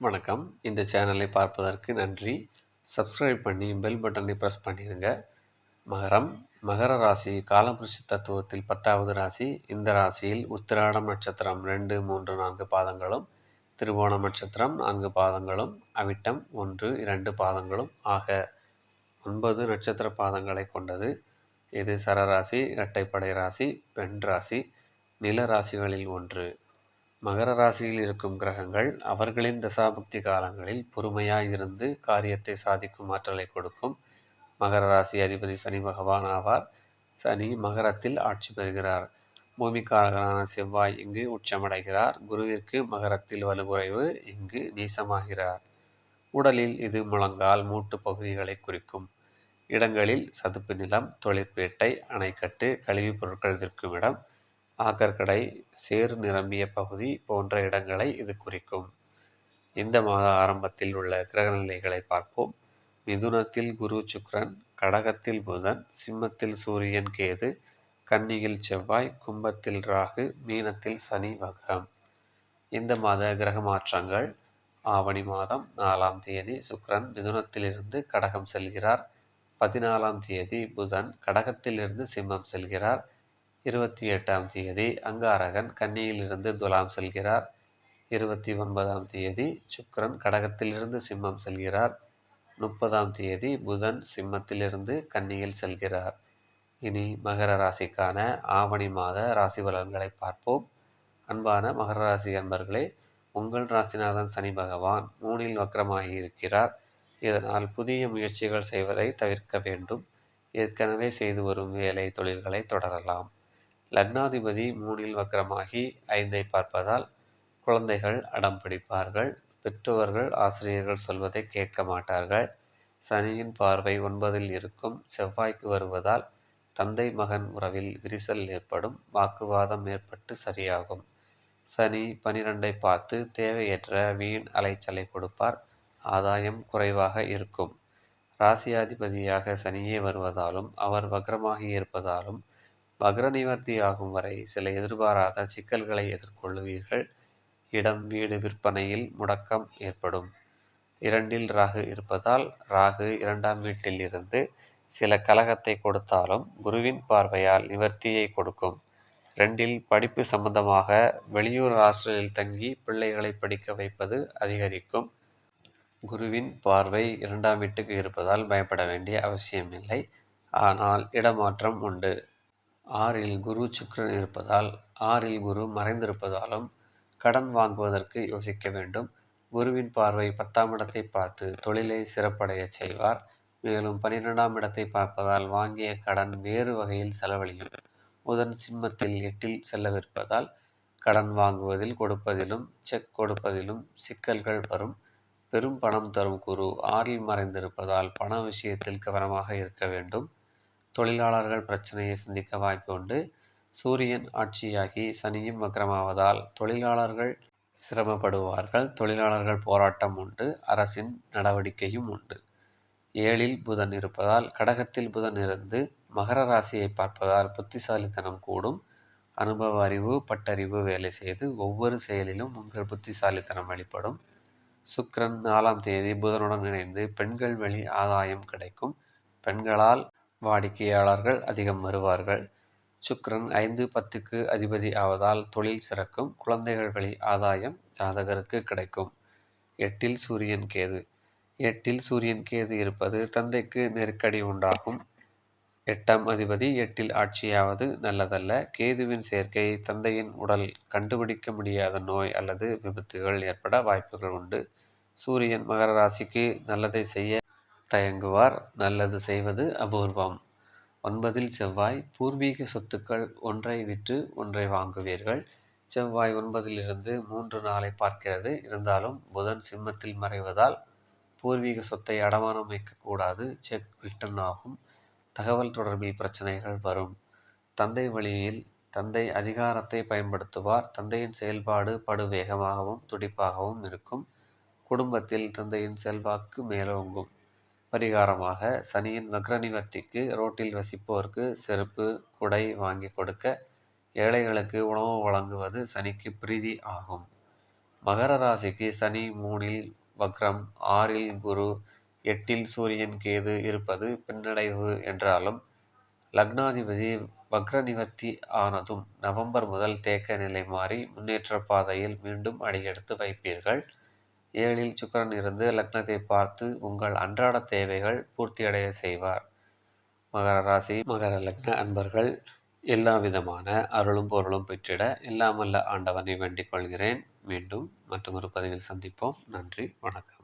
வணக்கம். இந்த சேனலை பார்ப்பதற்கு நன்றி. சப்ஸ்கிரைப் பண்ணி பெல் பட்டனை ப்ரெஸ் பண்ணிடுங்க மகரம் மகர ராசி காலபுருஷ தத்துவத்தில் பத்தாவது ராசி இந்த ராசியில் உத்திராடம் நட்சத்திரம் ரெண்டு மூன்று நான்கு பாதங்களும் திருவோணம் நட்சத்திரம் நான்கு பாதங்களும் அவிட்டம் ஒன்று இரண்டு பாதங்களும் ஆக ஒன்பது நட்சத்திர பாதங்களை கொண்டது. இது சரராசி இரட்டைப்படை ராசி பெண் ராசி நில ராசிகளில் ஒன்று. மகர ராசியில் இருக்கும் கிரகங்கள் அவர்களின் தசாபக்தி காலங்களில் பொறுமையாய் இருந்து காரியத்தை சாதிக்கும் ஆற்றலை கொடுக்கும். மகர ராசி அதிபதி சனி பகவான் ஆவார். சனி மகரத்தில் ஆட்சி பெறுகிறார். பூமிக்காரகரான செவ்வாய் இங்கு உச்சமடைகிறார். குருவிற்கு மகரத்தில் வலுகுறைவு இங்கு நீசமாகிறார் உடலில் இது முழங்கால் மூட்டு பகுதிகளை குறிக்கும். இடங்களில் சதுப்பு நிலம் தொழிற்பேட்டை அணைக்கட்டு கழிவுப் பொருட்கள் விற்கும் இடம். ஆக்கர்கடை சேறு நிரம்பிய பகுதி போன்ற இடங்களை இது குறிக்கும். இந்த மாத ஆரம்பத்தில் உள்ள கிரகநிலைகளை பார்ப்போம். மிதுனத்தில் குரு சுக்ரன் கடகத்தில் புதன் சிம்மத்தில் சூரியன் கேது கன்னியில் செவ்வாய் கும்பத்தில் ராகு மீனத்தில் சனி வக்ரம். இந்த மாத கிரக மாற்றங்கள் ஆவணி மாதம் நாலாம் தேதி சுக்ரன் மிதுனத்திலிருந்து கடகம் செல்கிறார். பதினாலாம் தேதி புதன் கடகத்திலிருந்து சிம்மம் செல்கிறார். இருபத்தி எட்டாம் தேதி அங்காரகன் கன்னியிலிருந்து துலாம் செல்கிறார். இருபத்தி ஒன்பதாம் தேதி சுக்கரன் கடகத்திலிருந்து சிம்மம் செல்கிறார். முப்பதாம் தேதி புதன் சிம்மத்திலிருந்து கன்னியில் செல்கிறார். இனி மகர ராசிக்கான ஆவணி மாத ராசி பலன்களை பார்ப்போம். அன்பான மகர ராசி அன்பர்களே உங்கள் ராசிநாதன் சனி பகவான் மூணில் வக்கரமாகி இருக்கிறார் இதனால் புதிய முயற்சிகள் செய்வதை தவிர்க்க வேண்டும். ஏற்கனவே செய்து வரும் வேலை தொழில்களை தொடரலாம். லக்னாதிபதி மூணில் வக்கரமாகி ஐந்தை பார்ப்பதால் குழந்தைகள் அடம் பிடிப்பார்கள். பெற்றோர்கள் ஆசிரியர்கள் சொல்வதை கேட்க மாட்டார்கள். சனியின் பார்வை ஒன்பதில் இருக்கும். செவ்வாய்க்கு வருவதால் தந்தை மகன் உறவில் விரிசல் ஏற்படும். வாக்குவாதம் ஏற்பட்டு சரியாகும். சனி பனிரெண்டை பார்த்து தேவையற்ற வீண் அலைச்சலை கொடுப்பார். ஆதாயம் குறைவாக இருக்கும். ராசியாதிபதியாக சனியே வருவதாலும் அவர் வக்ரமாகி இருப்பதாலும் வக்ர நிவர்த்தி ஆகும் வரை சில எதிர்பாராத சிக்கல்களை எதிர்கொள்ளுவீர்கள். இடம் வீடு விற்பனையில் முடக்கம் ஏற்படும். இரண்டில் ராகு இருப்பதால் ராகு இரண்டாம் வீட்டில் இருந்து சில கலகத்தை கொடுத்தாலும் குருவின் பார்வையால் நிவர்த்தியை கொடுக்கும். ரெண்டில் படிப்பு சம்பந்தமாக வெளியூர் ஹாஸ்டலில் தங்கி பிள்ளைகளை படிக்க வைப்பது அதிகரிக்கும். குருவின் பார்வை இரண்டாம் வீட்டுக்கு இருப்பதால் பயப்பட வேண்டிய அவசியமில்லை. ஆனால் இடமாற்றம் உண்டு. ஆறில் குரு சுக்கிரன் இருப்பதால் ஆறில் குரு மறைந்திருப்பதாலும் கடன் வாங்குவதற்கு யோசிக்க வேண்டும். குருவின் பார்வை பத்தாம் இடத்தை பார்த்து தொழிலை சிறப்படைய செய்வார். மேலும் பன்னிரெண்டாம் இடத்தை பார்ப்பதால் வாங்கிய கடன் வேறு வகையில் செலவழியும். புதன் சிம்மத்தில் எட்டில் செல்லவிருப்பதால் கடன் வாங்குவதில் கொடுப்பதிலும் செக் கொடுப்பதிலும் சிக்கல்கள் வரும். பெரும் பணம் தரும் குரு ஆறில் மறைந்திருப்பதால் பண விஷயத்தில் கவனமாக இருக்க வேண்டும். தொழிலாளர்கள் பிரச்சனையை சந்திக்க வாய்ப்பு உண்டு. சூரியன் ஆட்சியாகி சனியும் வக்ரமாவதால் தொழிலாளர்கள் சிரமப்படுவார்கள். தொழிலாளர்கள் போராட்டம் உண்டு. அரசின் நடவடிக்கையும் உண்டு. ஏழில் புதன் இருப்பதால் கடகத்தில் புதன் இருந்து மகர ராசியை பார்ப்பதால் புத்திசாலித்தனம் கூடும். அனுபவ அறிவு பட்டறிவு வேலை செய்து ஒவ்வொரு செயலிலும் உங்கள் புத்திசாலித்தனம் வெளிப்படும். சுக்கரன் நாலாம் தேதி புதனுடன் இணைந்து பெண்கள் வழி ஆதாயம் கிடைக்கும். பெண்களால் வாடிக்கையாளர்கள் அதிகம் வருவார்கள். சுக்கிரன் ஐந்து பத்துக்கு அதிபதி ஆவதால் தொழில் சிறக்கும் குழந்தைகள் வழி ஆதாயம் ஜாதகருக்கு கிடைக்கும். எட்டில் சூரியன் கேது. எட்டில் சூரியன் கேது இருப்பது தந்தைக்கு நெருக்கடி உண்டாகும். எட்டாம் அதிபதி எட்டில் ஆட்சியாவது நல்லதல்ல. கேதுவின் சேர்க்கை தந்தையின் உடல் கண்டுபிடிக்க முடியாத நோய் அல்லது விபத்துகள் ஏற்பட வாய்ப்புகள் உண்டு. சூரியன் மகர ராசிக்கு நல்லதை செய்ய தயங்குவார். நல்லது செய்வது அபூர்வம். ஒன்பதில் செவ்வாய் பூர்வீக சொத்துக்கள் ஒன்றை விற்று ஒன்றை வாங்குவீர்கள். செவ்வாய் ஒன்பதிலிருந்து மூன்று நாளை பார்க்கிறது. இருந்தாலும் புதன் சிம்மத்தில் மறைவதால் பூர்வீக சொத்தை அடமானம் வைக்கக்கூடாது. செக் ரிட்டன் ஆகும். தகவல் தொடர்பில் பிரச்சனைகள் வரும். தந்தை வழியில் தந்தை அதிகாரத்தை பயன்படுத்துவார். தந்தையின் செயல்பாடு படு வேகமாகவும் துடிப்பாகவும் இருக்கும். குடும்பத்தில் தந்தையின் செல்வாக்கு மேலோங்கும். பரிகாரமாக சனியின் வக்ர நிவர்த்திக்கு ரோட்டில் வசிப்போருக்கு செருப்பு குடை வாங்கி கொடுக்க ஏழைகளுக்கு உணவு வழங்குவது சனிக்கு பிரீதி ஆகும். மகர ராசிக்கு சனி மூணில் வக்ரம் ஆறில் குரு எட்டில் சூரியன் கேது இருப்பது பின்னடைவு என்றாலும் லக்னாதிபதி வக்ர நிவர்த்தி ஆனதும் நவம்பர் முதல் தேக்க நிலை மாறி முன்னேற்ற பாதையில் மீண்டும் அடியெடுத்து வைப்பீர்கள். ஏழில் சுக்கரன் இருந்து லக்னத்தை பார்த்து உங்கள் அன்றாட தேவைகள் பூர்த்தியடைய செய்வார். மகர ராசி மகர லக்ன அன்பர்கள் எல்லா விதமான அருளும் பொருளும் பெற்றிட எல்லாமல்ல ஆண்டவனை வேண்டிக் கொள்கிறேன். மீண்டும் மற்றொரு பதிவில் சந்திப்போம். நன்றி வணக்கம்.